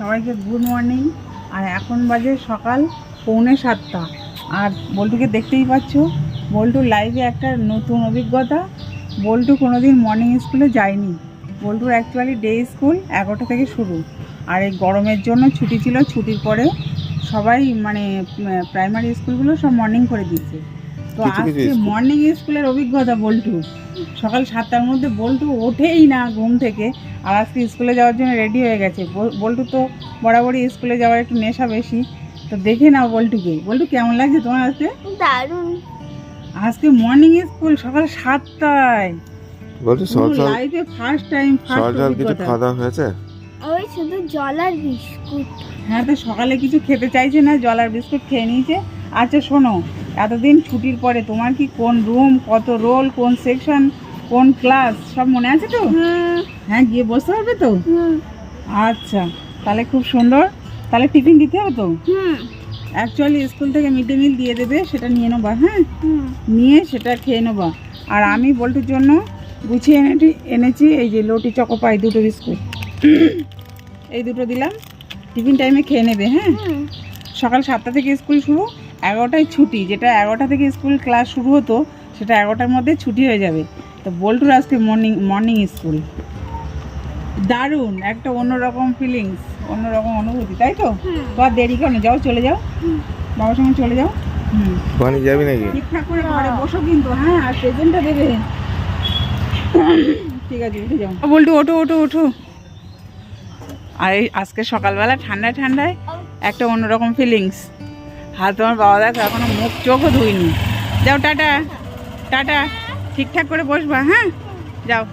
সবাইকে good morning আর এখন বাজে সকাল পৌনে সাতটা। আর বল্টুকে দেখতেই পাচ্ছ বল্টুর লাইফে একটা নতুন অভিজ্ঞতা। বল্টু কোনোদিন মর্নিং স্কুলে যায়নি। বল্টুর অ্যাকচুয়ালি ডে স্কুল এগারোটা থেকে শুরু। আর এই গরমের জন্য ছুটি ছিল, ছুটির পরে সবাই মানে প্রাইমারি স্কুলগুলো সব মর্নিং করে দিচ্ছে তো আজকে মর্নিং স্কুলের অভিজ্ঞতা বল্টু। সকাল সাতটার মধ্যে বল্টু ওঠেই না ঘুম থেকে। আর আজকে স্কুলে যাওয়ার জন্য রেডি হয়ে গেছে। বল্টু তো বরাবরই স্কুলে যাওয়ার একটু নেশা বেশি। তো দেখে নাও বল্টুকে। বল্টু কেমন লাগছে তোমার আজকে? দারুণ। আজকে মর্নিং স্কুল সকাল সাতটায়। বলছি সকাল লাইফে ফার্স্ট টাইম ফার্স্ট সকাল কিছু খাওয়া হয়েছে? ওই শুধু জল আর বিস্কুট। হ্যাঁ তো সকালে কিছু খেতে চাইছে না? জল আর বিস্কুট খেয়ে নিয়েছে। আচ্ছা শোনো। এতদিন ছুটির পরে তোমার কি কোন রুম কত রোল কোন সেকশন কোন ক্লাস সব মনে আছে তো? হ্যাঁ গিয়ে বসতে পারবে তো? আচ্ছা তাহলে খুব সুন্দর। তাহলে টিফিন দিতে হবে তো? অ্যাকচুয়ালি স্কুল থেকে মিড ডে মিল দিয়ে দেবে সেটা নিয়ে নেবা হ্যাঁ? নিয়ে সেটা খেয়ে নেবা। আর আমি বল্টুর জন্য গুছিয়ে এনে এনেছি এই যে লোটি চকোপাই দুটো বিস্কুট। এই দুটো দিলাম। টিফিন টাইমে খেয়ে নেবে হ্যাঁ? সকাল সাতটা থেকে স্কুল শুরু এগারোটায় ছুটি যেটা এগারোটা থেকে স্কুল ক্লাস শুরু হতো সেটা এগারোটার মধ্যে ছুটি হয়ে যাবে। তো বল্টুর আজকে মর্নিং মর্নিং স্কুল দারুণ একটা অন্যরকম ফিলিংস অন্যরকম অনুভূতি তাই তো। তো আর দেরি কেন? যাও চলে যাও। বাবার সঙ্গে চলে যাও। হুম। ওখানে যাবি নাকি? ঠিকঠাক করে ঘরে বসো কিন্তু হ্যাঁ আর প্রেজেন্টটা দেবে। ঠিক আছে উঠে যাও। বল্টু ওঠো ওঠো ওঠো। আর আজকে সকালবেলা ঠান্ডায় ঠান্ডায় একটা অন্যরকম ফিলিংস হাত তোমার বাবা দেখো, এখনও মুখ চোখও ধুইনি। যাও, টাটা। টাটা। ঠিকঠাক করে বসবা হ্যাঁ? যাও।